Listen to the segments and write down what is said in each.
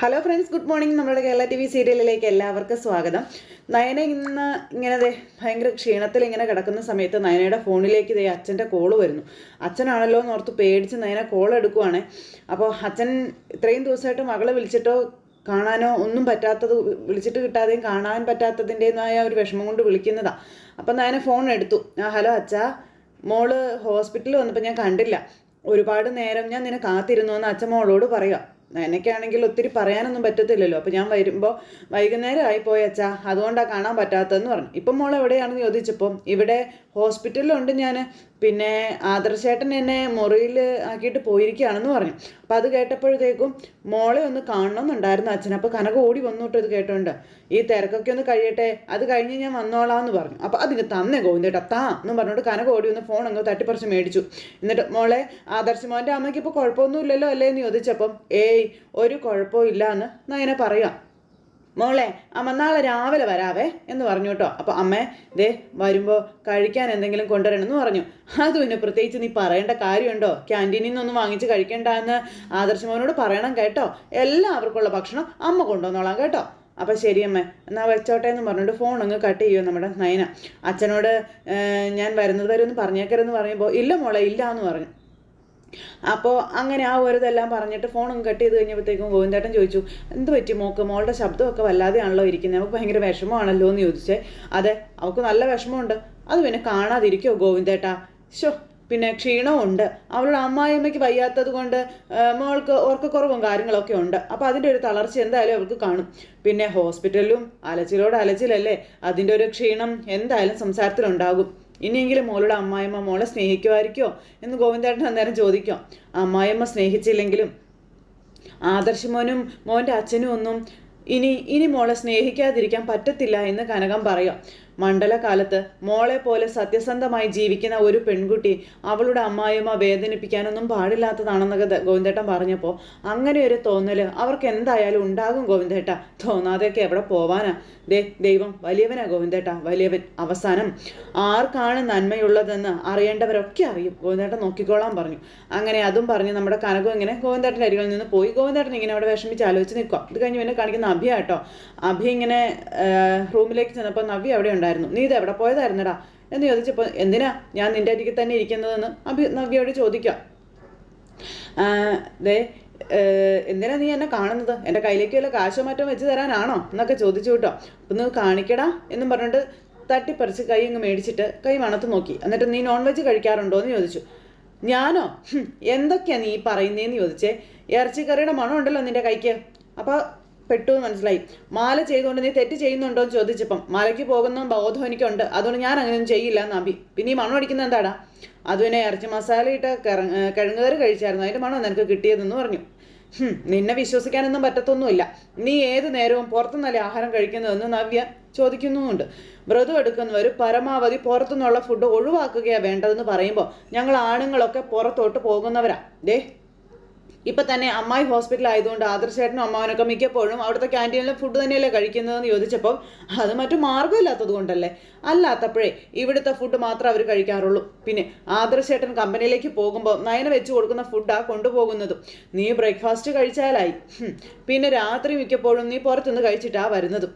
Hello friends good morning നമ്മുടെ Kerala T V സീരിയലിലേക്ക് എല്ലാവർക്കും സ്വാഗതം. നയന ഇന്ന് ഇങ്ങനെ ഭയങ്കര ക്ഷീണത്തിൽ ഇങ്ങനെ കിടക്കുന്ന സമയത്ത് നയനയുടെ ഫോണിലേക്ക് ഇതേ അച്ഛന്റെ കോൾ വരുന്നു. അച്ഛനാണല്ലോ എന്ന് ഓർത്ത് പേടിച്ച് നയന കോൾ എടുക്കുവാണ്. അപ്പോൾ അച്ഛൻ ഇത്രയും ദിവസമായിട്ട് മകളെ വിളിച്ചിട്ടോ കാണാനോ ഒന്നും പറ്റാത്തത് വിളിച്ചിട്ട് കിട്ടാതെയും കാണാൻ പറ്റാത്തതിന്റെതായ ഒരു വിഷമം കൊണ്ട് വിളിക്കുന്നതാ. അപ്പം നയന ഫോൺ എടുത്തു. ആ ഹലോ അച്ഛാ മോൾ ഹോസ്പിറ്റലിൽ വന്നപ്പോൾ ഞാൻ കണ്ടില്ല. ഒരുപാട് നേരം ഞാൻ നിന്നെ കാത്തിരുന്നു എന്ന് അച്ഛൻ മോളോട് പറയുക എനിക്കാണെങ്കിൽ ഒത്തിരി പറയാനൊന്നും പറ്റത്തില്ലല്ലോ. അപ്പോൾ ഞാൻ വരുമ്പോൾ വൈകുന്നേരം ആയിപ്പോയി അച്ഛാ അതുകൊണ്ടാണ് കാണാൻ പറ്റാത്തതെന്ന് പറഞ്ഞു. ഇപ്പം മോൾ എവിടെയാണെന്ന് ചോദിച്ചപ്പോൾ ഇവിടെ ഹോസ്പിറ്റലിലുണ്ട് ഞാൻ പിന്നെ ആദർശേട്ടൻ എന്നെ മുറിയിൽ ആക്കിയിട്ട് പോയിരിക്കുകയാണെന്ന് പറഞ്ഞു. അപ്പം അത് കേട്ടപ്പോഴത്തേക്കും മോളെ ഒന്ന് കാണണമെന്നുണ്ടായിരുന്നു അച്ഛൻ. അപ്പോൾ കനക ഓടി വന്നിട്ട് ഇത് കേട്ടോണ്ട്. ഈ തിരക്കൊക്കെ ഒന്ന് കഴിയട്ടെ അത് കഴിഞ്ഞ് ഞാൻ വന്നോളാം എന്ന് പറഞ്ഞു. അപ്പോൾ അതിന് തന്നെ ഗോവിന്ദേട്ടാ താ എന്നും പറഞ്ഞുകൊണ്ട് കനക ഓടി വന്ന് ഫോൺ അങ്ങ് തട്ടിപ്പറിച്ച് മേടിച്ചു. എന്നിട്ട് മോളെ ആദർശ് മോന്റെ അമ്മയ്ക്ക് ഇപ്പോൾ കുഴപ്പമൊന്നുമില്ലല്ലോ അല്ലേ എന്ന് ചോദിച്ചപ്പം ഏയ് ഒരു കുഴപ്പവും ഇല്ല എന്ന് നയനെ പറയാം മോളെ അമ്മ നാളെ രാവിലെ വരാവേ എന്ന് പറഞ്ഞു കേട്ടോ. അപ്പോൾ അമ്മേ ദേ വരുമ്പോൾ കഴിക്കാൻ എന്തെങ്കിലും കൊണ്ടുവരണം എന്ന് പറഞ്ഞു. അത് പിന്നെ പ്രത്യേകിച്ച് നീ പറയേണ്ട കാര്യമുണ്ടോ? ക്യാന്റീനിൽ നിന്നൊന്നും വാങ്ങിച്ച് കഴിക്കേണ്ട എന്ന് ആദർശമോനോട് പറയണം കേട്ടോ. എല്ലാവർക്കുള്ള ഭക്ഷണം അമ്മ കൊണ്ടുവന്നോളാം കേട്ടോ. അപ്പം ശരി അമ്മ എന്നാൽ വെച്ചോട്ടെ എന്ന് പറഞ്ഞിട്ട് ഫോൺ അങ്ങ് കട്ട് ചെയ്യുമോ നമ്മുടെ നയന. അച്ഛനോട് ഞാൻ വരുന്നത് വരെ ഒന്ന് പറഞ്ഞേക്കരുതെന്ന് പറയുമ്പോൾ ഇല്ല മോളെ ഇല്ല എന്ന് പറഞ്ഞു. അപ്പോൾ അങ്ങനെ ആ ഒരു ഇതെല്ലാം പറഞ്ഞിട്ട് ഫോണും കട്ട് ചെയ്ത് കഴിഞ്ഞപ്പോഴത്തേക്കും ഗോവിന്ദേട്ടൻ ചോദിച്ചു എന്ത് പറ്റി മോക്ക്? മോളുടെ ശബ്ദമൊക്കെ വല്ലാതെയാണല്ലോ ഇരിക്കുന്നത് നമുക്ക് ഭയങ്കര വിഷമമാണല്ലോ എന്ന് ചോദിച്ചേ. അതെ അവൾക്ക് നല്ല വിഷമമുണ്ട്. അത് പിന്നെ കാണാതിരിക്കോ ഗോവിന്ദേട്ടാ? ഷോ പിന്നെ ക്ഷീണമുണ്ട് അവളുടെ അമ്മായിയമ്മയ്ക്ക് വയ്യാത്തത് കൊണ്ട് മോൾക്ക് ഓർക്കക്കുറവും കാര്യങ്ങളൊക്കെ ഉണ്ട്. അപ്പോൾ അതിന്റെ ഒരു തളർച്ച എന്തായാലും അവൾക്ക് കാണും. പിന്നെ ഹോസ്പിറ്റലിലും അലച്ചിലോട് അലച്ചിലല്ലേ അതിന്റെ ഒരു ക്ഷീണം എന്തായാലും സംസാരത്തിലുണ്ടാകും. ഇനിയെങ്കിലും മോളുടെ അമ്മായിമ്മ മോളെ സ്നേഹിക്കുമായിരിക്കോ എന്ന് ഗോവിന്ദേട്ടൻ അന്നേരം ചോദിക്കും. അമ്മായിമ്മ സ്നേഹിച്ചില്ലെങ്കിലും ആദർശ് മോനും മോന്റെ അച്ഛനും ഒന്നും ഇനി ഇനി മോളെ സ്നേഹിക്കാതിരിക്കാൻ പറ്റത്തില്ല എന്ന് കനകം പറയാം. മണ്ഡലകാലത്ത് മോളെ പോലെ സത്യസന്ധമായി ജീവിക്കുന്ന ഒരു പെൺകുട്ടി അവളുടെ അമ്മായിമ്മ വേദനിപ്പിക്കാനൊന്നും പാടില്ലാത്തതാണെന്നൊക്കെ ഗോവിന്ദേട്ടൻ പറഞ്ഞപ്പോൾ അങ്ങനെ ഒരു തോന്നൽ അവർക്ക് എന്തായാലും ഉണ്ടാകും ഗോവിന്ദേട്ട. തോന്നാതെയൊക്കെ എവിടെ പോവാനാ? ദേ ദൈവം വലിയവനാ ഗോവിന്ദേട്ട വലിയവൻ അവസാനം. ആർക്കാണ് നന്മയുള്ളതെന്ന് അറിയേണ്ടവരൊക്കെ അറിയും. ഗോവിന്ദേട്ടൻ നോക്കിക്കോളാൻ പറഞ്ഞു. അങ്ങനെ അതും പറഞ്ഞ് നമ്മുടെ കനകം ഇങ്ങനെ ഗോവിന്ദേട്ടന്റെ അരികളിൽ നിന്ന് പോയി. ഗോവിന്ദേട്ടൻ ഇങ്ങനെ അവിടെ വിഷമിച്ച് ആലോചിച്ച് നിൽക്കുക ഇത് കഴിഞ്ഞ് പിന്നെ കാണിക്കുന്ന അഭിയാട്ടോ അഭി ഇങ്ങനെ റൂമിലേക്ക് ചെന്നപ്പോൾ നവ്യ അവിടെ ഉണ്ടായിരുന്നു നീ ഇത് എവിടെ പോയതായിരുന്നടാ? എന്ന് ചോദിച്ചപ്പോൾ എന്തിനാ ഞാൻ നിന്റെ അരികിൽ തന്നെ ഇരിക്കുന്നതെന്ന് അഭി നവ്യയോട് ചോദിക്കാം. ദേ എന്തിനാ നീ എന്നെ കാണുന്നത്? എന്റെ കയ്യിലേക്ക് വല്ല കാശോ മറ്റോ വെച്ച് തരാനാണോ? എന്നൊക്കെ ചോദിച്ചു കേട്ടോ. അപ്പം നീ കാണിക്കടാ എന്നും പറഞ്ഞിട്ട് തട്ടിപ്പറിച്ച് കൈ അങ്ങ് മേടിച്ചിട്ട് കൈ മണത്ത് നോക്കി. എന്നിട്ട് നീ നോൺ വെജ് കഴിക്കാറുണ്ടോ? എന്ന് ചോദിച്ചു. ഞാനോ? എന്തൊക്കെയാ നീ പറയുന്നേന്ന് ചോദിച്ചേ? ഇറച്ചിക്കറിയുടെ മണം ഉണ്ടല്ലോ നിന്റെ കൈക്ക്. അപ്പോൾ പെട്ടു എന്ന് മനസ്സിലായി. മാല ചെയ്തുകൊണ്ട് നീ തെറ്റ് ചെയ്യുന്നുണ്ടോ എന്ന് ചോദിച്ചപ്പം മാലയ്ക്ക് പോകുന്ന ബോധം എനിക്കുണ്ട്. അതുകൊണ്ട് ഞാൻ അങ്ങനെയൊന്നും ചെയ്യില്ല നബി പിന്നെ ഈ മണം അടിക്കുന്നത് എന്താടാ? അത് പിന്നെ ഇറച്ചി മസാല ഇട്ട് കിഴങ്ങ് കറി കഴിച്ചായിരുന്നു. അതിന്റെ മണം നിനക്ക് കിട്ടിയതെന്ന് പറഞ്ഞു. നിന്നെ വിശ്വസിക്കാനൊന്നും പറ്റത്തൊന്നുമില്ല. നീ ഏത് നേരവും പുറത്തുനിന്നല്ല ആഹാരം കഴിക്കുന്നതെന്ന് നവ്യ ചോദിക്കുന്നുമുണ്ട്. വ്രതം എടുക്കുന്നവർ പരമാവധി പുറത്തുനിന്നുള്ള ഫുഡ് ഒഴിവാക്കുകയാണ് വേണ്ടതെന്ന് പറയുമ്പോൾ ഞങ്ങൾ ആണുങ്ങളൊക്കെ പുറത്തോട്ട് പോകുന്നവരാ. ദേ ഇപ്പം തന്നെ അമ്മായി ഹോസ്പിറ്റൽ ആയതുകൊണ്ട് ആദർശേട്ടനും അമ്മാവനൊക്കെ മിക്കപ്പോഴും അവിടുത്തെ ക്യാന്റീനിലെ ഫുഡ് തന്നെയല്ലേ കഴിക്കുന്നതെന്ന് ചോദിച്ചപ്പോൾ അത് മറ്റു മാർഗമില്ലാത്തത് കൊണ്ടല്ലേ. അല്ലാത്തപ്പോഴേ ഇവിടുത്തെ ഫുഡ് മാത്രം അവർ കഴിക്കാറുള്ളൂ. പിന്നെ ആദർശേട്ടൻ കമ്പനിയിലേക്ക് പോകുമ്പോൾ നയന വെച്ച് കൊടുക്കുന്ന ഫുഡാണ് കൊണ്ടുപോകുന്നതും. നീ ബ്രേക്ക്ഫാസ്റ്റ് കഴിച്ചാലായി. പിന്നെ രാത്രി മിക്കപ്പോഴും നീ പുറത്തുനിന്ന് കഴിച്ചിട്ടാ വരുന്നതും.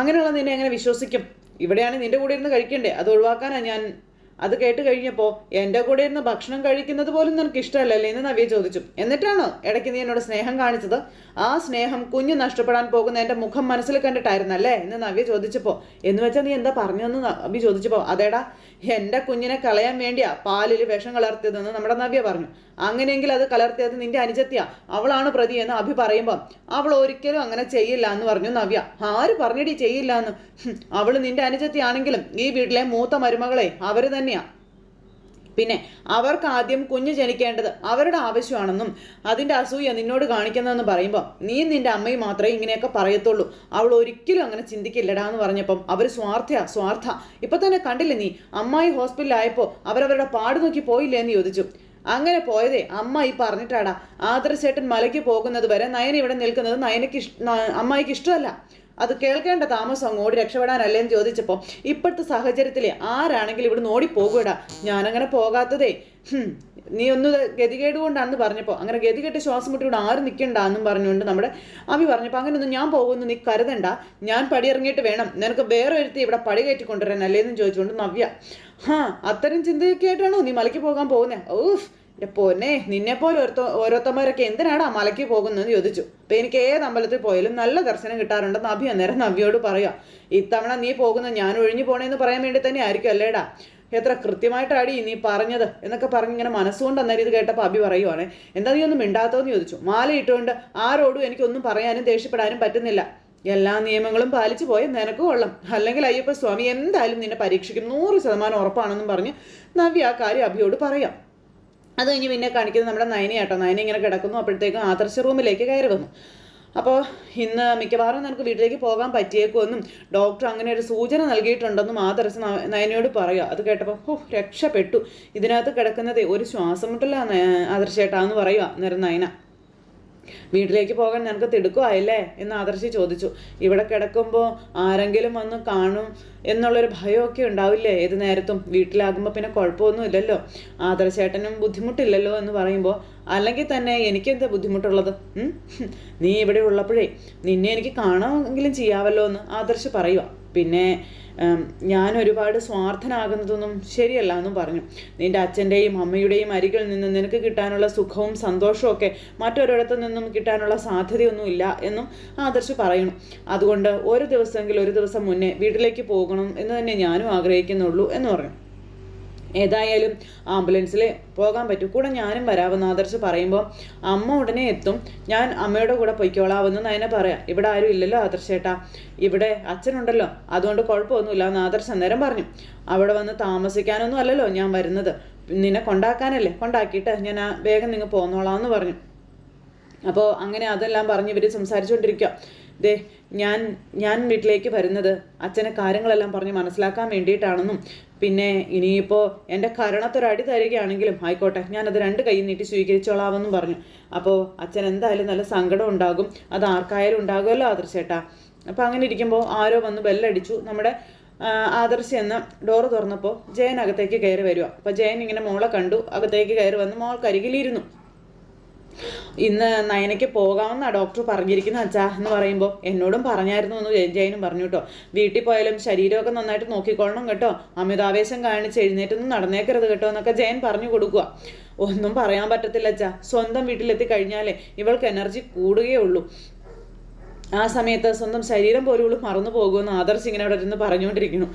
അങ്ങനെയുള്ള നിന്നെ എങ്ങനെ വിശ്വസിക്കും? ഇവിടെയാണ് നിന്റെ കൂടെ ഇരുന്ന് കഴിക്കണ്ടേ? അത് ഒഴിവാക്കാനാണ് ഞാൻ അത് കേട്ട് കഴിഞ്ഞപ്പോൾ എന്റെ കൂടെ ഇരുന്ന് ഭക്ഷണം കഴിക്കുന്നത് പോലും നിനക്ക് ഇഷ്ടമല്ലല്ലേ എന്ന് നവ്യ ചോദിച്ചു. എന്നിട്ടാണോ ഇടയ്ക്ക് നീ എന്നോട് സ്നേഹം കാണിച്ചത്? ആ സ്നേഹം കുഞ്ഞ് നഷ്ടപ്പെടാൻ പോകുന്ന എന്റെ മുഖം മനസ്സിൽ കണ്ടിട്ടായിരുന്നല്ലേ എന്ന് നവ്യ ചോദിച്ചപ്പോൾ എന്ന് വെച്ചാൽ നീ എന്താ പറഞ്ഞതെന്ന് നവ്യ ചോദിച്ചപ്പോൾ അതേടാ എന്റെ കുഞ്ഞിനെ കളയാൻ വേണ്ടിയാ പാലിൽ വിഷം കലർത്തിയതെന്ന് നമ്മുടെ നവ്യ പറഞ്ഞു. അങ്ങനെയെങ്കിൽ അത് കലർത്തിയത് നിന്റെ അനുജത്തിയ അവളാണ് പ്രതി എന്ന് അഭി പറയുമ്പോൾ അവൾ ഒരിക്കലും അങ്ങനെ ചെയ്യില്ല എന്ന് പറഞ്ഞു നവ്യ. ആര് പറഞ്ഞിടി ചെയ്യില്ല എന്ന്? അവൾ നിന്റെ അനുജത്തിയാണെങ്കിലും ഈ വീട്ടിലെ മൂത്ത മരുമകളെ അവർ തന്നെയാ. പിന്നെ അവർക്ക് ആദ്യം കുഞ്ഞ് ജനിക്കേണ്ടത് അവരുടെ ആവശ്യമാണെന്നും അതിന്റെ അസൂയ നിന്നോട് കാണിക്കുന്നതെന്ന് പറയുമ്പോൾ നീ നിന്റെ അമ്മയും മാത്രമേ ഇങ്ങനെയൊക്കെ പറയത്തുള്ളൂ. അവൾ ഒരിക്കലും അങ്ങനെ ചിന്തിക്കില്ലടാ എന്ന് പറഞ്ഞപ്പം അവർ സ്വാർത്ഥയാ സ്വാർത്ഥ. ഇപ്പം തന്നെ കണ്ടില്ലേ നീ? അമ്മായി ഹോസ്പിറ്റലിലായപ്പോൾ അവരവരുടെ പാട് നോക്കി പോയില്ലേ എന്ന് ചോദിച്ചു. അങ്ങനെ പോയതേ അമ്മ ഈ പറഞ്ഞിട്ടാടാ. ആദർശേട്ടൻ മലയ്ക്ക് പോകുന്നത് വരെ നയന ഇവിടെ നിൽക്കുന്നത് നയനയ്ക്ക് അമ്മായിക്ക് ഇഷ്ടമല്ല. അത് കേൾക്കേണ്ട താമസം അങ്ങോട്ട് രക്ഷപ്പെടാനല്ലേ എന്ന് ചോദിച്ചപ്പോൾ ഇപ്പോഴത്തെ സാഹചര്യത്തിൽ ആരാണെങ്കിലും ഇവിടെ ഓടിപ്പോകൂടാ ഞാനങ്ങനെ പോകാത്തതേ. നീ ഒന്ന് ഗതികേട് കൊണ്ടാണെന്ന് പറഞ്ഞപ്പോൾ അങ്ങനെ ഗതികെട്ട് ശ്വാസം മുട്ടി ഇവിടെ ആരും നിൽക്കണ്ട എന്നും പറഞ്ഞുകൊണ്ട് നമ്മുടെ അഭി പറഞ്ഞപ്പോൾ അങ്ങനെയൊന്നും ഞാൻ പോകുന്നു നീ കരുതണ്ട. ഞാൻ പടിയിറങ്ങിയിട്ട് വേണം. നിനക്ക് വേറെ ഒരുത്തി ഇവിടെ പടി കയറ്റി കൊണ്ടുവരാൻ അല്ലേന്നും ചോദിച്ചുകൊണ്ട് നവ്യ ഹാ അത്തരം ചിന്തയൊക്കെ ആയിട്ടാണോ നീ മലയ്ക്ക് പോകാൻ പോകുന്നത് ഓഫ് എന്റെ പൊന്നെ നിന്നെ പോലെ ഓരോ ഓരോരുത്തന്മാരൊക്കെ എന്തിനാടാ മലയ്ക്ക് പോകുന്നതെന്ന് ചോദിച്ചു. അപ്പം എനിക്ക് ഏത് അമ്പലത്തിൽ പോയാലും നല്ല ദർശനം കിട്ടാറുണ്ടെന്ന് അഭി അന്നേരം നവ്യോട് പറയാം. ഇത്തവണ നീ പോകുന്ന ഞാൻ ഒഴിഞ്ഞു പോണേന്ന് പറയാൻ വേണ്ടി തന്നെ ആയിരിക്കും അല്ലേടാ. എത്ര കൃത്യമായിട്ടാടി നീ പറഞ്ഞത് എന്നൊക്കെ പറഞ്ഞ് ഇങ്ങനെ മനസ്സുകൊണ്ട് അന്നേരം ഇത് കേട്ടപ്പോൾ അഭി പറയുവാണ് എന്താ നീ ഒന്നും മിണ്ടാത്തോന്ന് ചോദിച്ചു. മാല ഇട്ടുകൊണ്ട് ആരോടും എനിക്കൊന്നും പറയാനും ദേഷ്യപ്പെടാനും പറ്റുന്നില്ല. എല്ലാ നിയമങ്ങളും പാലിച്ചു പോയ നിനക്ക് കൊള്ളാം. അല്ലെങ്കിൽ അയ്യപ്പ സ്വാമി എന്തായാലും നിന്നെ പരീക്ഷിക്കും. നൂറ് ശതമാനം ഉറപ്പാണെന്നും പറഞ്ഞ് നവ്യ ആ കാര്യം അഭിയോട് പറയാം. അത് കഴിഞ്ഞ് പിന്നെ കാണിക്കുന്നത് നമ്മുടെ നയനയാട്ടോ നയന ഇങ്ങനെ കിടക്കുന്നു. അപ്പോഴത്തേക്കും ആദർശ റൂമിലേക്ക് കയറി വന്നു. അപ്പോൾ ഇന്ന് മിക്കവാറും നമുക്ക് വീട്ടിലേക്ക് പോകാൻ പറ്റിയേക്കുമെന്നും ഡോക്ടർ അങ്ങനെ ഒരു സൂചന നൽകിയിട്ടുണ്ടെന്നും ആദർശ നയനയോട് പറയുക അത് കേട്ടപ്പോൾ ഓ രക്ഷപ്പെട്ടു. ഇതിനകത്ത് കിടക്കുന്നത് ഒരു ശ്വാസം മുട്ടല്ല ആദർശേട്ടാന്ന് പറയുക നേരം നയന. വീട്ടിലേക്ക് പോകാൻ നിനക്ക് തിടുക്കുമായില്ലേ എന്ന് ആദർശി ചോദിച്ചു. ഇവിടെ കിടക്കുമ്പോൾ ആരെങ്കിലും വന്ന് കാണും എന്നുള്ളൊരു ഭയമൊക്കെ ഉണ്ടാവില്ലേ? ഏത് നേരത്തും വീട്ടിലാകുമ്പോൾ പിന്നെ കുഴപ്പമൊന്നുമില്ലല്ലോ ആദർശേട്ടനും ബുദ്ധിമുട്ടില്ലല്ലോ എന്ന് പറയുമ്പോൾ അല്ലെങ്കിൽ തന്നെ എനിക്കെന്താ ബുദ്ധിമുട്ടുള്ളത്? നീ ഇവിടെ ഉള്ളപ്പോഴേ നിന്നെ എനിക്ക് കാണാമെങ്കിലും ചെയ്യാമല്ലോ എന്ന് ആദർശ് പറയുക പിന്നെ ഞാൻ ഒരുപാട് സ്വാർത്ഥനാകുന്നതൊന്നും ശരിയല്ല എന്നും പറഞ്ഞു. നിന്റെ അച്ഛന്റെയും അമ്മയുടെയും അരികിൽ നിന്ന് നിനക്ക് കിട്ടാനുള്ള സുഖവും സന്തോഷവും ഒക്കെ മറ്റൊരിടത്തു നിന്നും കിട്ടാനുള്ള സാധ്യതയൊന്നും ഇല്ല എന്നും ആദർശ് പറയുന്നു അതുകൊണ്ട് ഒരു ദിവസമെങ്കിൽ ഒരു ദിവസം മുന്നേ വീട്ടിലേക്ക് പോകണം എന്ന് തന്നെ ഞാനും ആഗ്രഹിക്കുന്നുള്ളൂ എന്ന് പറഞ്ഞു. ഏതായാലും ആംബുലൻസിൽ പോകാൻ പറ്റും. കൂടെ ഞാനും വരാമെന്ന് ആദർശ് പറയുമ്പോൾ അമ്മ ഉടനെ എത്തും. ഞാൻ അമ്മയുടെ കൂടെ പൊയ്ക്കോളാമെന്ന് നയനെ പറയാം. ഇവിടെ ആരും ഇല്ലല്ലോ ആദർശേട്ടാ ഇവിടെ അച്ഛനുണ്ടല്ലോ. അതുകൊണ്ട് കുഴപ്പമൊന്നുമില്ല എന്ന് ആദർശ് അന്നേരം പറഞ്ഞു. അവിടെ വന്ന് താമസിക്കാനൊന്നും അല്ലല്ലോ ഞാൻ വരുന്നത്. നിന്നെ കൊണ്ടാക്കാനല്ലേ? കൊണ്ടാക്കിയിട്ട് ഞാൻ വേഗം നിങ്ങൾ പോന്നോളാം എന്ന് പറഞ്ഞു. അപ്പോൾ അങ്ങനെ അതെല്ലാം പറഞ്ഞ് ഇവർ സംസാരിച്ചുകൊണ്ടിരിക്കുക ദേ ഞാൻ ഞാൻ വീട്ടിലേക്ക് വരുന്നത് അച്ഛനെ കാര്യങ്ങളെല്ലാം പറഞ്ഞ് മനസ്സിലാക്കാൻ വേണ്ടിയിട്ടാണെന്നും പിന്നെ ഇനിയിപ്പോൾ എന്റെ കരണത്തൊരടി തരികയാണെങ്കിലും ആയിക്കോട്ടെ ഞാനത് രണ്ട് കൈ നീട്ടി സ്വീകരിച്ചോളാമെന്നും പറഞ്ഞു. അപ്പോൾ അച്ഛൻ എന്തായാലും നല്ല സങ്കടം ഉണ്ടാകും. അത് ആർക്കായാലും ഉണ്ടാകുമല്ലോ ആദർശേട്ടാ. അപ്പോൾ അങ്ങനെ ഇരിക്കുമ്പോൾ ആരോ വന്ന് ബെല്ലടിച്ചു. നമ്മുടെ ആദർശ് എന്ന ഡോറ് തുറന്നപ്പോൾ ജയൻ അകത്തേക്ക് കയറി വരിക അപ്പോൾ ജയൻ ഇങ്ങനെ മോളെ കണ്ടു. അകത്തേക്ക് കയറി വന്ന് മോൾക്കരികിലിരുന്നു. ഇന്ന് നയനയ്ക്ക് പോകാമെന്നാ ഡോക്ടർ പറഞ്ഞിരിക്കുന്ന അച്ഛാ എന്ന് പറയുമ്പോൾ എന്നോടും പറഞ്ഞായിരുന്നു എന്ന് ജയ- ജയനും പറഞ്ഞു കേട്ടോ. വീട്ടിൽ പോയാലും ശരീരമൊക്കെ നന്നായിട്ട് നോക്കിക്കൊള്ളണം കേട്ടോ. അമിതാവേശം കാണിച്ച് എഴുന്നേറ്റൊന്നും നടന്നേക്കരുത് കേട്ടോ എന്നൊക്കെ ജയൻ പറഞ്ഞു കൊടുക്കുക ഒന്നും പറയാൻ പറ്റത്തില്ല അച്ഛാ. സ്വന്തം വീട്ടിലെത്തി കഴിഞ്ഞാലേ ഇവൾക്ക് എനർജി കൂടുകയുള്ളൂ ആ സമയത്ത് സ്വന്തം ശരീരം പോലും ഇവൾ മറന്നു പോകുമെന്ന് ആദർശ് ഇങ്ങനെ അവിടെ ഇരുന്ന് പറഞ്ഞുകൊണ്ടിരിക്കുന്നു.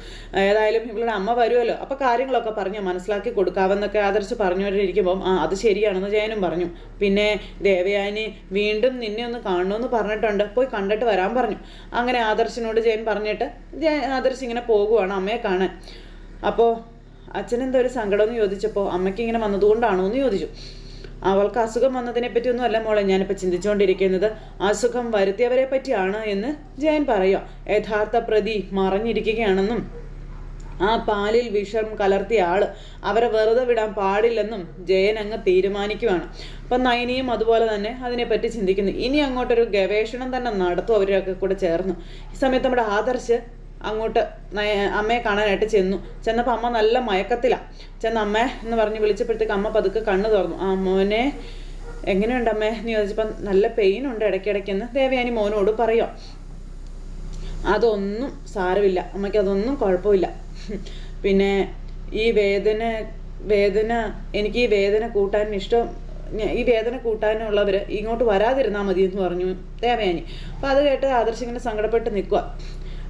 ഏതായാലും ഇവളുടെ അമ്മ വരുമല്ലോ. അപ്പോൾ കാര്യങ്ങളൊക്കെ പറഞ്ഞു മനസ്സിലാക്കി കൊടുക്കാമെന്നൊക്കെ ആദർശ് പറഞ്ഞുകൊണ്ടിരിക്കുമ്പം ആ അത് ശരിയാണെന്ന് ജയനും പറഞ്ഞു. പിന്നെ ദേവയാനി വീണ്ടും നിന്നെ ഒന്ന് കാണണമെന്ന് പറഞ്ഞിട്ടുണ്ട്. പോയി കണ്ടിട്ട് വരാൻ പറഞ്ഞു. അങ്ങനെ ആദർശിനോട് ജയൻ പറഞ്ഞിട്ട് ആദർശ് ഇങ്ങനെ പോകുവാണ് അമ്മയെ കാണാൻ. അപ്പോൾ അച്ഛനെന്താ ഒരു സങ്കടം എന്ന് ചോദിച്ചപ്പോൾ അമ്മയ്ക്ക് ഇങ്ങനെ വന്നതുകൊണ്ടാണോ എന്ന് ചോദിച്ചു. അവൾക്ക് അസുഖം വന്നതിനെ പറ്റി ഒന്നും അല്ല മോളെ ഞാനിപ്പോൾ ചിന്തിച്ചുകൊണ്ടിരിക്കുന്നത് അസുഖം വരുത്തിയവരെ പറ്റിയാണ് എന്ന് ജയൻ പറയുക. യഥാർത്ഥ പ്രതി മറഞ്ഞിരിക്കുകയാണെന്നും ആ പാലിൽ വിഷം കലർത്തിയ ആൾ അവരെ വെറുതെ വിടാൻ പാടില്ലെന്നും ജയൻ അങ്ങ് തീരുമാനിക്കുവാണ്. അപ്പം നയനിയും അതുപോലെ തന്നെ അതിനെപ്പറ്റി ചിന്തിക്കുന്നു. ഇനി അങ്ങോട്ടൊരു ഗവേഷണം തന്നെ നടത്തും അവരൊക്കെ കൂടെ ചേർന്നു. ഈ സമയത്ത് നമ്മുടെ ആദർശ് അങ്ങോട്ട് അമ്മയെ കാണാനായിട്ട് ചെന്നു. ചെന്നപ്പോൾ അമ്മ നല്ല മയക്കത്തിലാണ് ചെന്ന അമ്മ എന്ന് പറഞ്ഞ് വിളിച്ചപ്പോഴത്തേക്ക് അമ്മ പതുക്കെ കണ്ണു തുറന്നു. ആ മോനെ എങ്ങനെയുണ്ട് അമ്മേ? എന്ന് ചോദിച്ചപ്പോൾ നല്ല പെയിൻ ഉണ്ട് ഇടയ്ക്കിടയ്ക്കെന്ന്. ദേവയാനി മോനോട് പറയാം? അതൊന്നും സാരമില്ല. അമ്മയ്ക്ക് അതൊന്നും കുഴപ്പമില്ല. പിന്നെ ഈ വേദന വേദന എനിക്ക് ഈ വേദന കൂട്ടാൻ ഇഷ്ടം ഈ വേദന കൂട്ടാനുള്ളവർ ഇങ്ങോട്ട് വരാതിരുന്നാൽ മതി എന്ന് പറഞ്ഞു ദേവയാനി. അപ്പം അത് കേട്ട് ആദർശിങ്ങനെ സങ്കടപ്പെട്ട് നിൽക്കുക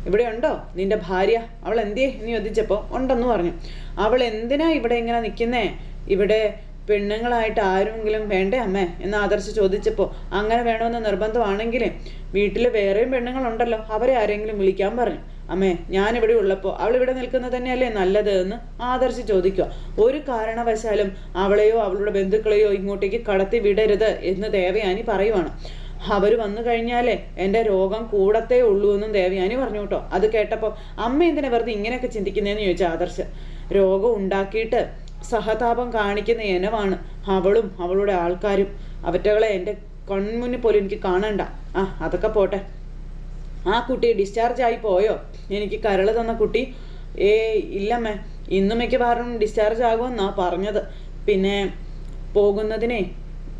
ഇവിടെ ഉണ്ടോ? നിന്റെ ഭാര്യ. അവൾ എന്തേ എന്ന് ചോദിച്ചപ്പോൾ ഉണ്ടെന്ന് പറഞ്ഞു. അവൾ എന്തിനാ ഇവിടെ ഇങ്ങനെ നിൽക്കുന്നേ ഇവിടെ പെണ്ണുങ്ങളായിട്ട് ആരുമെങ്കിലും വേണ്ടേ അമ്മേ? എന്ന് ആദർശ് ചോദിച്ചപ്പോൾ അങ്ങനെ വേണമെന്ന് നിർബന്ധമാണെങ്കിൽ വീട്ടിൽ വേറെയും പെണ്ണുങ്ങളുണ്ടല്ലോ. അവരെ ആരെങ്കിലും വിളിക്കാൻ പറഞ്ഞു. അമ്മേ ഞാനിവിടെ ഉള്ളപ്പോൾ അവൾ ഇവിടെ നിൽക്കുന്നത് തന്നെയല്ലേ നല്ലത്? എന്ന് ആദർശ് ചോദിക്കുക. ഒരു കാരണവശാലും അവളെയോ അവളുടെ ബന്ധുക്കളെയോ ഇങ്ങോട്ടേക്ക് കടത്തി വിടരുത് എന്ന് ദേവയാനി പറയുവാണ്. അവർ വന്നു കഴിഞ്ഞാലേ എന്റെ രോഗം കൂടത്തേ ഉള്ളൂ എന്നും ദേവയാനി പറഞ്ഞു കേട്ടോ. അത് കേട്ടപ്പോൾ അമ്മ എന്തിനാ വെറുതെ ഇങ്ങനെയൊക്കെ ചിന്തിക്കുന്നതെന്ന് ചോദിച്ചു ആദർശ്. രോഗം ഉണ്ടാക്കിയിട്ട് സഹതാപം കാണിക്കുന്ന ഇനമാണ് അവളും അവളുടെ ആൾക്കാരും. അവറ്റകളെ എന്റെ കൺമുന്നിൽ പോലും എനിക്ക് കാണണ്ട. ആ അതൊക്കെ പോട്ടെ. ആ കുട്ടി ഡിസ്ചാർജ് ആയി പോയോ? എനിക്ക് കരൾ തന്ന കുട്ടി. ഏ ഇല്ലമ്മേ. ഇന്നും മിക്കവാറും ഡിസ്ചാർജ് ആകുമെന്നാ പറഞ്ഞത്. പിന്നെ പോകുന്നതിനെ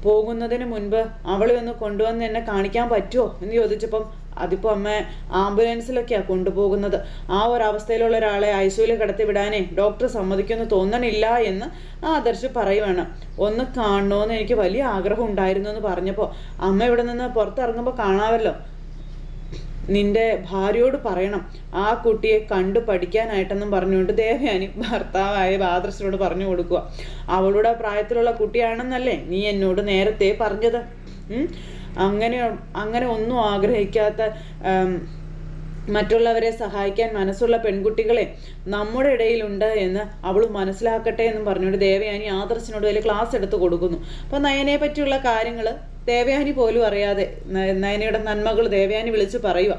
പോകുന്നതിന് മുൻപ് അവളെ ഒന്ന് കൊണ്ടുവന്ന് എന്നെ കാണിക്കാൻ പറ്റുമോ എന്ന് ചോദിച്ചപ്പം അതിപ്പോൾ അമ്മ ആംബുലൻസിലൊക്കെയാണ് കൊണ്ടുപോകുന്നത്. ആ ഒരു അവസ്ഥയിലുള്ള ഒരാളെ സിയുയിൽ കിടത്തി വിടാനേ ഡോക്ടർ സമ്മതിക്കുമെന്ന് തോന്നണില്ല എന്ന് ആദർശ് പറയുവാണ്. ഒന്ന് കാണണമെന്ന് എനിക്ക് വലിയ ആഗ്രഹം ഉണ്ടായിരുന്നു എന്ന് പറഞ്ഞപ്പോൾ അമ്മ ഇവിടെ നിന്ന് പുറത്തിറങ്ങുമ്പോൾ കാണാമല്ലോ നിന്റെ ഭാര്യയോട് പറയണം. ആ കുട്ടിയെ കണ്ടു പഠിക്കാനായിട്ടെന്നും പറഞ്ഞുകൊണ്ട് ദേവയാനി ഭർത്താവായ ബാദ്രസിനോട് പറഞ്ഞു കൊടുക്കുക. അവളുടെ പ്രായത്തിലുള്ള കുട്ടിയാണെന്നല്ലേ നീ എന്നോട് നേരത്തെ പറഞ്ഞത്? അങ്ങനെ അങ്ങനെ ഒന്നും ആഗ്രഹിക്കാത്ത മറ്റുള്ളവരെ സഹായിക്കാൻ മനസ്സുള്ള പെൺകുട്ടികളെ നമ്മുടെ ഇടയിലുണ്ട് എന്ന് അവൾ മനസ്സിലാക്കട്ടെ എന്ന് പറഞ്ഞുകൊണ്ട് ദേവയാനി ആദർശനോട് വലിയ ക്ലാസ് എടുത്ത് കൊടുക്കുന്നു. അപ്പോൾ നയനെ പറ്റിയുള്ള കാര്യങ്ങൾ ദേവയാനി പോലും അറിയാതെ നയനയുടെ നന്മകൾ ദേവയാനി വിളിച്ച് പറയുക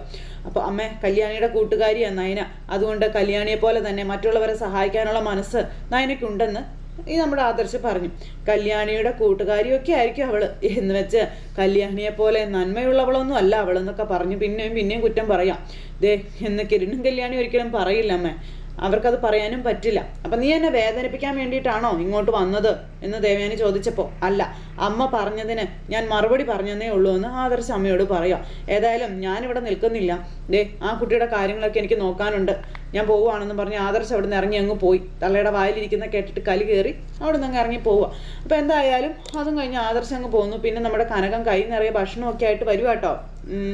അപ്പോൾ അമ്മ കല്യാണിയുടെ കൂട്ടുകാരിയാണ് നയന. അതുകൊണ്ട് കല്യാണിയെ പോലെ തന്നെ മറ്റുള്ളവരെ സഹായിക്കാനുള്ള മനസ്സ് നയനയ്ക്കുണ്ടെന്ന് ഈ നമ്മുടെ ആദർശ് പറഞ്ഞു. കല്യാണിയുടെ കൂട്ടുകാരിയൊക്കെ ആയിരിക്കും അവൾ. എന്ന് വെച്ച് കല്യാണിയെ പോലെ നന്മയുള്ളവളൊന്നും അല്ല അവളെന്നൊക്കെ പറഞ്ഞു. പിന്നെയും പിന്നെയും കുറ്റം പറയാം. ദേ എന്ന് കിരണും കല്യാണി ഒരിക്കലും പറയില്ല അമ്മേ. അവർക്കത് പറയാനും പറ്റില്ല. അപ്പം നീ എന്നെ വേദനിപ്പിക്കാൻ വേണ്ടിയിട്ടാണോ ഇങ്ങോട്ട് വന്നത്? എന്ന് ദേവയാനി ചോദിച്ചപ്പോൾ അല്ല അമ്മ പറഞ്ഞതിന് ഞാൻ മറുപടി പറഞ്ഞതേ ഉള്ളൂ എന്ന് ആദർശ അമ്മയോട് പറയാം. ഏതായാലും ഞാനിവിടെ നിൽക്കുന്നില്ല. ദേ ആ കുട്ടിയുടെ കാര്യങ്ങളൊക്കെ എനിക്ക് നോക്കാനുണ്ട്. ഞാൻ പോവുകയാണെന്ന് പറഞ്ഞ് ആദർശ് അവിടെ നിന്ന് ഇറങ്ങി അങ്ങ് പോയി. തള്ളയുടെ വായിലിരിക്കുന്ന കേട്ടിട്ട് കലി കയറി അവിടെ നിന്ന് അങ്ങ് ഇറങ്ങി പോവുക. അപ്പോൾ എന്തായാലും അതും കഴിഞ്ഞ് ആദർശം അങ്ങ് പോകുന്നു പിന്നെ നമ്മുടെ കനകം കൈ നിറയെ ഭക്ഷണമൊക്കെ ആയിട്ട് വരുവാട്ടോ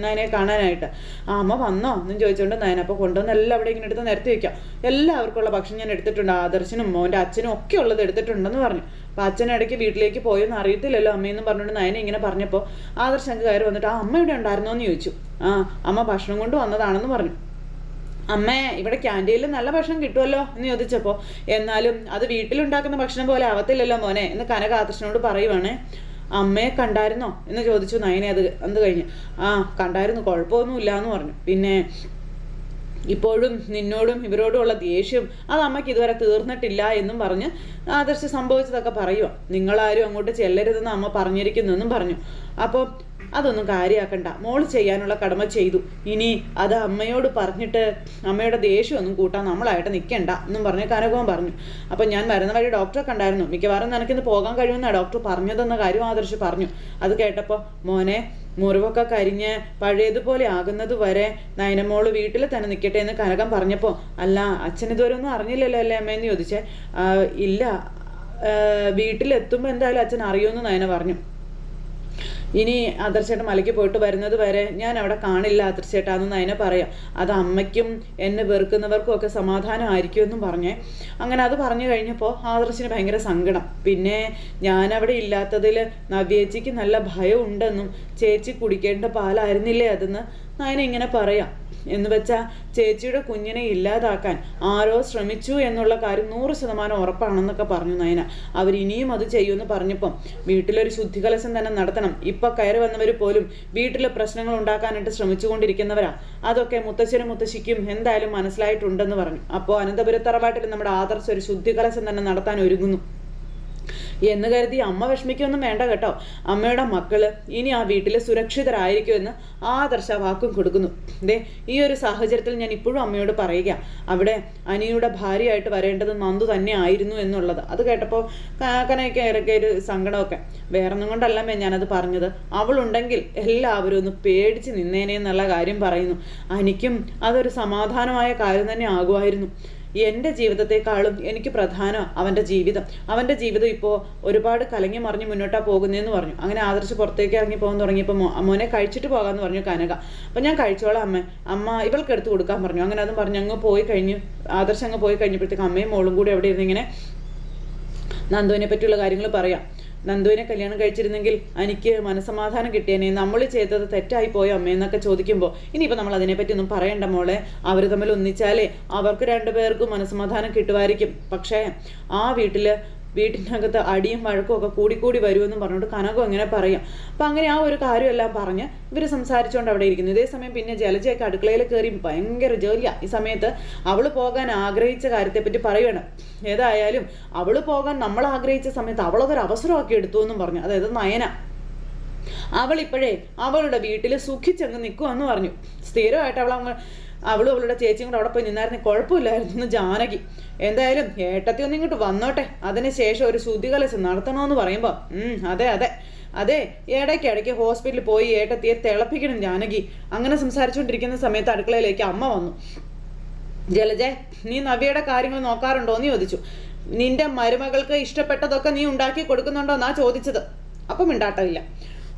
നയനെ കാണാനായിട്ട്. ആ അമ്മ വന്നോ? എന്നും ചോദിച്ചുകൊണ്ട് നയന. അപ്പോൾ കൊണ്ടുവന്ന് എല്ലാം അവിടെ ഇങ്ങനെ എടുത്ത് നിരത്തി വയ്ക്കാം എല്ലാവർക്കുള്ള ഭക്ഷണം ഞാൻ എടുത്തിട്ടുണ്ട്. ആദർശനും മോന്റെ അച്ഛനും ഒക്കെ ഉള്ളത് എടുത്തിട്ടുണ്ടെന്ന് പറഞ്ഞു. അപ്പം അച്ഛൻ ഇടയ്ക്ക് വീട്ടിലേക്ക് പോയെന്ന് അറിയത്തില്ലല്ലോ അമ്മയെന്ന് പറഞ്ഞുകൊണ്ട് നയനെ ഇങ്ങനെ പറഞ്ഞപ്പോൾ ആദർശ് അങ്ങ് കയറി വന്നിട്ട് ആ അമ്മ ഇവിടെ ഉണ്ടായിരുന്നോ? എന്ന് ചോദിച്ചു. ആ അമ്മ ഭക്ഷണം കൊണ്ട് വന്നതാണെന്ന് പറഞ്ഞു. അമ്മേ ഇവിടെ ക്യാന്റീനിൽ നല്ല ഭക്ഷണം കിട്ടുമല്ലോ എന്ന് ചോദിച്ചപ്പോൾ എന്നാലും അത് വീട്ടിലുണ്ടാക്കുന്ന ഭക്ഷണം പോലെ ആവത്തില്ലല്ലോ മോനെ എന്ന് കനകാകൃഷ്ണനോട് പറയുവാണേ. അമ്മയെ കണ്ടായിരുന്നോ? എന്ന് ചോദിച്ചു നയനെ അത് എന്ത് കഴിഞ്ഞ്. ആ കണ്ടായിരുന്നു കുഴപ്പമൊന്നുമില്ല എന്ന് പറഞ്ഞു. പിന്നെ ഇപ്പോഴും നിന്നോടും ഇവരോടുമുള്ള ദേഷ്യം അത് അമ്മയ്ക്ക് ഇതുവരെ തീർന്നിട്ടില്ല എന്നും പറഞ്ഞ് ആദർശം സംഭവിച്ചതൊക്കെ പറയുക നിങ്ങളാരും അങ്ങോട്ട് ചെല്ലരുതെന്ന് അമ്മ പറഞ്ഞിരിക്കുന്നു എന്നും പറഞ്ഞു. അപ്പോൾ അതൊന്നും കാര്യമാക്കണ്ട മോൾ ചെയ്യാനുള്ള കടമ ചെയ്തു. ഇനി അത് അമ്മയോട് പറഞ്ഞിട്ട് അമ്മയുടെ ദേഷ്യം ഒന്നും കൂട്ടാൻ നമ്മളായിട്ട് നിൽക്കണ്ട എന്നും പറഞ്ഞ് കനകവും പറഞ്ഞു. അപ്പം ഞാൻ വരുന്ന വഴി ഡോക്ടറെ കണ്ടായിരുന്നു. മിക്കവാറും നിനക്കിന്ന് പോകാൻ കഴിയുമെന്നാണ് ഡോക്ടർ പറഞ്ഞതെന്ന കാര്യം ആദർശ് പറഞ്ഞു. അത് കേട്ടപ്പോൾ മോനെ മുറിവൊക്കെ കരിഞ്ഞ് പഴയതുപോലെ ആകുന്നത് വരെ നയനമോൾ വീട്ടിൽ തന്നെ നിൽക്കട്ടെ എന്ന് കനകം പറഞ്ഞപ്പോൾ അല്ല അച്ഛൻ ഇതുവരെ ഒന്നും അറിഞ്ഞില്ലല്ലോ അല്ലേ അമ്മയെന്ന് ചോദിച്ചേ. ഇല്ല. വീട്ടിലെത്തുമ്പോൾ എന്തായാലും അച്ഛൻ അറിയുമെന്ന് നയന പറഞ്ഞു. ഇനി ആദർശേട്ടൻ മലയ്ക്ക് പോയിട്ട് വരുന്നത് വരെ ഞാൻ അവിടെ കാണില്ല ആദർശേട്ടാന്ന് അതിനെ പറയാം. അത് അമ്മയ്ക്കും എന്നെ വെറുക്കുന്നവർക്കും ഒക്കെ സമാധാനമായിരിക്കും എന്നും പറഞ്ഞേ. അങ്ങനെ അത് പറഞ്ഞു കഴിഞ്ഞപ്പോൾ ആദർശിന് ഭയങ്കര സങ്കടം. പിന്നെ ഞാനവിടെ ഇല്ലാത്തതിൽ നവ്യേച്ചിക്ക് നല്ല ഭയം ഉണ്ടെന്നും ചേച്ചി കുടിക്കേണ്ട പാലായിരുന്നില്ലേ അതെന്ന് നയന ഇങ്ങനെ പറയാം. എന്ന് വെച്ചാൽ ചേച്ചിയുടെ കുഞ്ഞിനെ ഇല്ലാതാക്കാൻ ആരോ ശ്രമിച്ചു എന്നുള്ള കാര്യം നൂറ് ശതമാനം ഉറപ്പാണെന്നൊക്കെ പറഞ്ഞു നയന. അവർ ഇനിയും അത് ചെയ്യുമെന്ന് പറഞ്ഞപ്പം വീട്ടിലൊരു ശുദ്ധികലശം തന്നെ നടത്തണം. ഇപ്പം കയറി വന്നവർ പോലും വീട്ടിലെ പ്രശ്നങ്ങൾ ഉണ്ടാക്കാനായിട്ട് ശ്രമിച്ചുകൊണ്ടിരിക്കുന്നവരാ. അതൊക്കെ മുത്തശ്ശനും മുത്തശ്ശിക്കും എന്തായാലും മനസ്സിലായിട്ടുണ്ടെന്ന് പറഞ്ഞു. അപ്പോൾ അനന്തപുരത്തറവാട്ടിൽ നമ്മുടെ ആദർശം ഒരു ശുദ്ധികലശം തന്നെ നടത്താൻ ഒരുങ്ങുന്നു. എന്ന് കരുതി അമ്മ വിഷമിക്കൊന്നും വേണ്ട കേട്ടോ. അമ്മയുടെ മക്കൾ ഇനി ആ വീട്ടിൽ സുരക്ഷിതരായിരിക്കുമെന്ന് ആദർശ വാക്കും കൊടുക്കുന്നു. ദേ ഈ ഒരു സാഹചര്യത്തിൽ ഞാൻ ഇപ്പോഴും അമ്മയോട് പറയുക അവിടെ അനിയുടെ ഭാര്യയായിട്ട് വരേണ്ടത് നന്ദു തന്നെ ആയിരുന്നു എന്നുള്ളത്. അത് കേട്ടപ്പോൾ കനയൊക്കെ ഇറക്കിയ ഒരു സങ്കടമൊക്കെ. വേറൊന്നും കൊണ്ടല്ലമ്മേ ഞാനത് പറഞ്ഞത്. അവളുണ്ടെങ്കിൽ എല്ലാവരും ഒന്ന് പേടിച്ച് നിന്നേനെ എന്നുള്ള കാര്യം പറയുന്നു. അനിക്കും അതൊരു സമാധാനമായ കാര്യം തന്നെ ആകുമായിരുന്നു. എന്റെ ജീവിതത്തെക്കാളും എനിക്ക് പ്രധാനം അവന്റെ ജീവിതം. അവന്റെ ജീവിതം ഇപ്പോൾ ഒരുപാട് കലങ്ങി മറിഞ്ഞ് മുന്നോട്ടാ പോകുന്നതെന്ന് പറഞ്ഞു. അങ്ങനെ ആദർശ് പുറത്തേക്ക് ഇറങ്ങി പോകാൻ തുടങ്ങിയപ്പോൾ മോനെ കഴിച്ചിട്ട് പോകാമെന്ന് പറഞ്ഞു കനക. അപ്പം ഞാൻ കഴിച്ചോളാം അമ്മ. അമ്മ ഇവൾക്ക് എടുത്ത് കൊടുക്കാൻ പറഞ്ഞു. അങ്ങനെ അതും പറഞ്ഞു അങ്ങ് പോയി കഴിഞ്ഞ് ആദർശ് അങ്ങ് പോയി കഴിഞ്ഞപ്പോഴത്തേക്ക് അമ്മയും മോളും കൂടി അവിടെ ഇരുന്നിങ്ങനെ നന്ദുവിനെ പറ്റിയുള്ള കാര്യങ്ങൾ പറയാം. നന്ദുവിനെ കല്യാണം കഴിച്ചിരുന്നെങ്കിൽ എനിക്ക് മനസമാധാനം കിട്ടിയേനെ. നമ്മൾ ചെയ്തത് തെറ്റായി പോയോ അമ്മയെന്നൊക്കെ ചോദിക്കുമ്പോൾ ഇനിയിപ്പോൾ നമ്മൾ അതിനെപ്പറ്റി ഒന്നും പറയണ്ട മോളെ. അവർ തമ്മിൽ ഒന്നിച്ചാലേ അവർക്ക് രണ്ടുപേർക്കും മനസമാധാനം കിട്ടുമായിരിക്കും. പക്ഷേ ആ വീട്ടിൽ വീട്ടിനകത്ത് അടിയും വഴക്കും ഒക്കെ കൂടിക്കൂടി വരുമെന്നും പറഞ്ഞുകൊണ്ട് കനകം അങ്ങനെ പറയാം. അപ്പം അങ്ങനെ ആ ഒരു കാര്യമെല്ലാം പറഞ്ഞ് ഇവർ സംസാരിച്ചുകൊണ്ട് അവിടെ ഇരിക്കുന്നു. ഇതേ സമയം പിന്നെ ജലജയൊക്കെ അടുക്കളയിൽ കയറി ഭയങ്കര ജോലിയാണ് ഈ സമയത്ത് അവൾ പോകാൻ ആഗ്രഹിച്ച കാര്യത്തെപ്പറ്റി പറയുകയാണ് ഏതായാലും അവൾ പോകാൻ നമ്മൾ ആഗ്രഹിച്ച സമയത്ത് അവളതൊരു അവസരമാക്കി എടുത്തു എന്നും പറഞ്ഞു. അതായത് നയന. അവൾ ഇപ്പോഴേ അവളുടെ വീട്ടിൽ സുഖിച്ചങ്ങ് നിൽക്കുമെന്ന് പറഞ്ഞു. സ്ഥിരമായിട്ട് അവൾ അങ്ങ് അവളും അവളുടെ ചേച്ചിയും കൂടെ അവിടെ പോയി നിന്നായിരുന്നു. കുഴപ്പമില്ലായിരുന്നു. എന്ന് ജാനകി. എന്തായാലും ഏട്ടത്തി ഒന്ന് ഇങ്ങോട്ട് വന്നോട്ടെ. അതിനുശേഷം ഒരു ശുദ്ധികലശം നടത്തണമെന്ന് പറയുമ്പോൾ അതെ അതെ. അതെ ഇടയ്ക്ക് ഇടയ്ക്ക് ഹോസ്പിറ്റലിൽ പോയി ഏട്ടത്തിയെ തിളപ്പിക്കണം ജാനകി. അങ്ങനെ സംസാരിച്ചുകൊണ്ടിരിക്കുന്ന സമയത്ത് അടുക്കളയിലേക്ക് അമ്മ വന്നു. ജലജെ നീ നവ്യയുടെ കാര്യങ്ങൾ നോക്കാറുണ്ടോ എന്ന് ചോദിച്ചു. നിന്റെ മരുമകൾക്ക് ഇഷ്ടപ്പെട്ടതൊക്കെ നീ ഉണ്ടാക്കി കൊടുക്കുന്നുണ്ടോ എന്നാ ചോദിച്ചത്. അപ്പം മിണ്ടാട്ടമില്ല.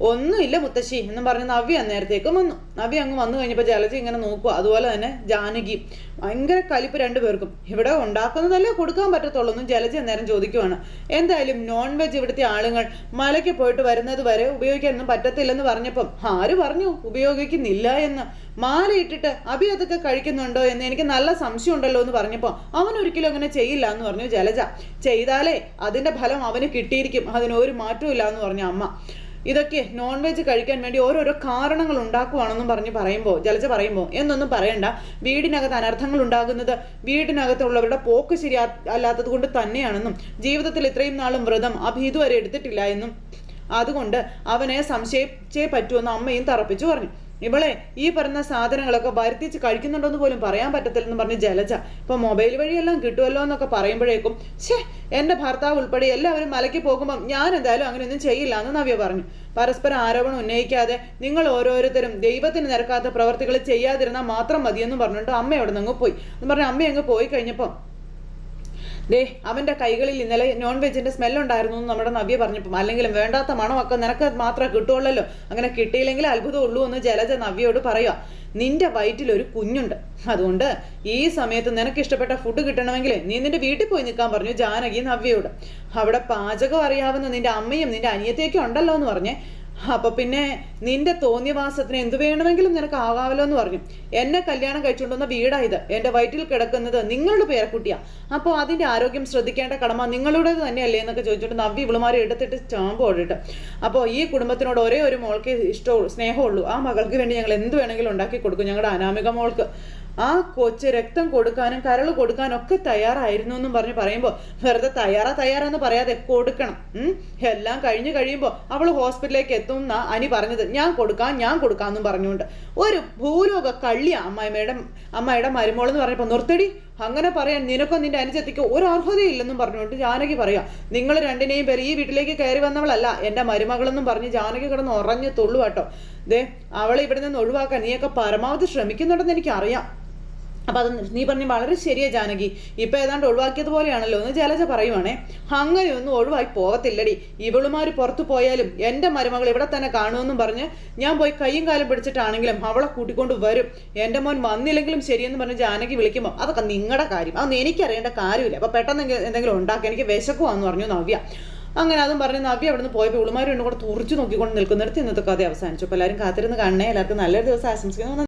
ഒന്നുമില്ല മുത്തശ്ശി എന്നും പറഞ്ഞ് നവ്യ നേരത്തേക്കും വന്നു. നവ്യ അങ്ങ് വന്നു കഴിഞ്ഞപ്പോൾ ജലജി ഇങ്ങനെ നോക്കുക അതുപോലെ തന്നെ ജാനകി. ഭയങ്കര കലിപ്പ് രണ്ടുപേർക്കും ഇവിടെ ഉണ്ടാക്കുന്നതല്ലേ കൊടുക്കാൻ പറ്റത്തുള്ളൂ എന്നും ജലജ അന്നേരം ചോദിക്കുവാണ്. എന്തായാലും നോൺ വെജ് ഇവിടുത്തെ ആളുകൾ മലയ്ക്ക് പോയിട്ട് വരുന്നത് വരെ ഉപയോഗിക്കാനൊന്നും പറ്റത്തില്ലെന്ന് പറഞ്ഞപ്പം ആര് പറഞ്ഞു? ഉപയോഗിക്കുന്നില്ല എന്ന്. മാല ഇട്ടിട്ട് അഭി അതൊക്കെ കഴിക്കുന്നുണ്ടോ എന്ന് എനിക്ക് നല്ല സംശയം ഉണ്ടല്ലോ എന്ന് പറഞ്ഞപ്പോൾ അവൻ ഒരിക്കലും അങ്ങനെ ചെയ്യില്ല എന്ന് പറഞ്ഞു ജലജ. ചെയ്താലേ അതിന്റെ ഫലം അവന് കിട്ടിയിരിക്കും. അതിനൊരു മാറ്റവും ഇല്ല എന്ന് പറഞ്ഞു അമ്മ. ഇതൊക്കെ നോൺ വെജ് കഴിക്കാൻ വേണ്ടി ഓരോരോ കാരണങ്ങൾ ഉണ്ടാക്കുവാണെന്നും പറഞ്ഞ് പറയുമ്പോൾ ജലജ പറയുമ്പോൾ എന്നൊന്നും പറയണ്ട. വീടിനകത്ത് അനർത്ഥങ്ങൾ ഉണ്ടാകുന്നത് വീടിനകത്തുള്ളവരുടെ പോക്ക് ശരി അല്ലാത്തത് കൊണ്ട് തന്നെയാണെന്നും ജീവിതത്തിൽ ഇത്രയും നാളും വ്രതം അഭീതു വരെ എടുത്തിട്ടില്ല എന്നും അതുകൊണ്ട് അവനെ സംശയിച്ചേ പറ്റുമെന്ന് അമ്മയും തറപ്പിച്ചു പറഞ്ഞു. ഇവളെ ഈ പറഞ്ഞ സാധനങ്ങളൊക്കെ വരുത്തിച്ച് കഴിക്കുന്നുണ്ടോന്ന് പോലും പറയാൻ പറ്റത്തില്ലെന്ന് പറഞ്ഞ് ജലജ. ഇപ്പൊ മൊബൈൽ വഴിയെല്ലാം കിട്ടുമല്ലോ എന്നൊക്കെ പറയുമ്പോഴേക്കും ഛേ എന്റെ ഭർത്താവ് ഉൾപ്പെടെ എല്ലാവരും മലയ്ക്ക് പോകുമ്പം ഞാൻ എന്തായാലും അങ്ങനെയൊന്നും ചെയ്യില്ല എന്ന് നവ്യ പറഞ്ഞു. പരസ്പരം ആരോപണം ഉന്നയിക്കാതെ നിങ്ങൾ ഓരോരുത്തരും ദൈവത്തിന് നിരക്കാത്ത പ്രവർത്തികൾ ചെയ്യാതിരുന്നാൽ മാത്രം മതിയെന്ന് പറഞ്ഞിട്ട് അമ്മ അവിടെ നിന്ന് പോയി. എന്ന് പറഞ്ഞ അമ്മ അങ്ങ് പോയി കഴിഞ്ഞപ്പം ദേ അവന്റെ കൈകളിൽ ഇന്നലെ നോൺ വെജിന്റെ സ്മെല്ലുണ്ടായിരുന്നു എന്ന് നമ്മുടെ നവ്യ പറഞ്ഞപ്പം. അല്ലെങ്കിലും വേണ്ടാത്ത മണമൊക്കെ നിനക്ക് മാത്രമേ കിട്ടുള്ളല്ലോ അങ്ങനെ കിട്ടിയില്ലെങ്കിൽ അത്ഭുതം ഉള്ളൂ എന്ന് ജലജ നവ്യയോട് പറയുക നിന്റെ വയറ്റിൽ ഒരു കുഞ്ഞുണ്ട്. അതുകൊണ്ട് ഈ സമയത്ത് നിനക്ക് ഇഷ്ടപ്പെട്ട ഫുഡ് കിട്ടണമെങ്കിൽ നീ നിന്റെ വീട്ടിൽ പോയി നിൽക്കാൻ പറഞ്ഞു ജാനകി നവ്യയോട് അവിടെ പാചകം അറിയാവുന്ന നിന്റെ അമ്മയും നിന്റെ അനിയത്തേക്കും ഉണ്ടല്ലോ എന്ന് പറഞ്ഞേ അപ്പൊ പിന്നെ നിന്റെ തോന്നിയവാസത്തിന് എന്തു വേണമെങ്കിലും നിനക്ക് ആകാമല്ലോ എന്ന് പറഞ്ഞു. എന്നെ കല്യാണം കഴിച്ചുകൊണ്ടുവന്ന വീടാ ഇത് എന്റെ വയറ്റിൽ കിടക്കുന്നത് നിങ്ങളുടെ പേരക്കുട്ടിയാ. അപ്പോൾ അതിന്റെ ആരോഗ്യം ശ്രദ്ധിക്കേണ്ട കടമ നിങ്ങളുടേത് തന്നെയല്ലേ എന്നൊക്കെ ചോദിച്ചിട്ട് നവ്വി ഇവളുമാരെ എടുത്തിട്ട് ചാമ്പ് ഓടിട്ട് അപ്പോൾ ഈ കുടുംബത്തിനോട് ഒരേ ഒരു മോൾക്ക് ഇഷ്ടമുള്ളൂ സ്നേഹമുള്ളൂ ആ മകൾക്ക് വേണ്ടി ഞങ്ങൾ എന്ത് വേണമെങ്കിലും ഉണ്ടാക്കി കൊടുക്കും ഞങ്ങളുടെ അനാമിക മോൾക്ക്. ആ കൊച്ച് രക്തം കൊടുക്കാനും കരൾ കൊടുക്കാനും ഒക്കെ തയ്യാറായിരുന്നു എന്നും പറഞ്ഞ് പറയുമ്പോൾ വെറുതെ തയ്യാറാ തയ്യാറാന്ന് പറയാതെ കൊടുക്കണം. എല്ലാം കഴിഞ്ഞു കഴിയുമ്പോൾ അവൾ ഹോസ്പിറ്റലിലേക്ക് എത്തും എന്നാ അനി പറഞ്ഞത്. ഞാൻ കൊടുക്കാം ഞാൻ കൊടുക്കാമെന്നും പറഞ്ഞുകൊണ്ട്. ഒരു ഭൂലോക കള്ളിയ അമ്മായിമ്മയുടെ അമ്മായിയുടെ മരുമോളെന്ന് പറഞ്ഞപ്പോൾ നിർത്തടി. അങ്ങനെ പറയാൻ നിനക്കോ നിന്റെ അനുജത്തിക്കോ ഒരു അർഹതയില്ലെന്നും പറഞ്ഞുകൊണ്ട് ജാനകി പറയാം നിങ്ങൾ രണ്ടിനെയും പേര് ഈ വീട്ടിലേക്ക് കയറി വന്നവളല്ല. എന്റെ മരുമകളെന്നും പറഞ്ഞ് ജാനകി കിടന്ന് ഉറഞ്ഞു തുള്ളു കേട്ടോ ദേ അവളെ ഇവിടെ നിന്ന് ഒഴിവാക്കാൻ നീയൊക്കെ പരമാവധി ശ്രമിക്കുന്നുണ്ടെന്ന് എനിക്കറിയാം. അപ്പൊ അത് നീ പറഞ്ഞ വളരെ ശരിയാ ജാനകി. ഇപ്പൊ ഏതാണ്ട് ഒഴിവാക്കിയത് പോലെയാണല്ലോ എന്ന് ജലജ പറയുവാണേ. അങ്ങനെയൊന്നും ഒഴിവാക്കി പോകത്തില്ലടി. ഇവളുമാർ പുറത്തു പോയാലും എന്റെ മരുമകൾ ഇവിടെ തന്നെ കാണുമെന്നും പറഞ്ഞ് ഞാൻ പോയി കൈയും കാലും പിടിച്ചിട്ടാണെങ്കിലും അവളെ കൂട്ടിക്കൊണ്ട് വരും. എന്റെ മോൻ വന്നില്ലെങ്കിലും ശരിയെന്ന് പറഞ്ഞ് ജാനകി വിളിക്കുമ്പോൾ അതൊക്കെ നിങ്ങളുടെ കാര്യം. അതൊന്നും എനിക്കറിയേണ്ട കാര്യമില്ല. അപ്പൊ പെട്ടെന്ന് എന്തെങ്കിലും ഉണ്ടാക്കുക എനിക്ക് വിശക്കുവാന്ന് പറഞ്ഞു നവ്യ. അങ്ങനെ അതും പറഞ്ഞ് നവ്യ അവിടെ നിന്ന് പോയപ്പോൾ ഉളുമാരും കൂടെ തുറച്ചു നോക്കിക്കൊണ്ട് നിൽക്കുന്നിടത്ത് ഇന്നത്തെ കഥ അവസാനിച്ചു. അപ്പോൾ എല്ലാവരും കാത്തിരുന്ന് കാണണേ. എല്ലാവർക്കും നല്ലൊരു ദിവസം ആശംസിക്കുന്നു.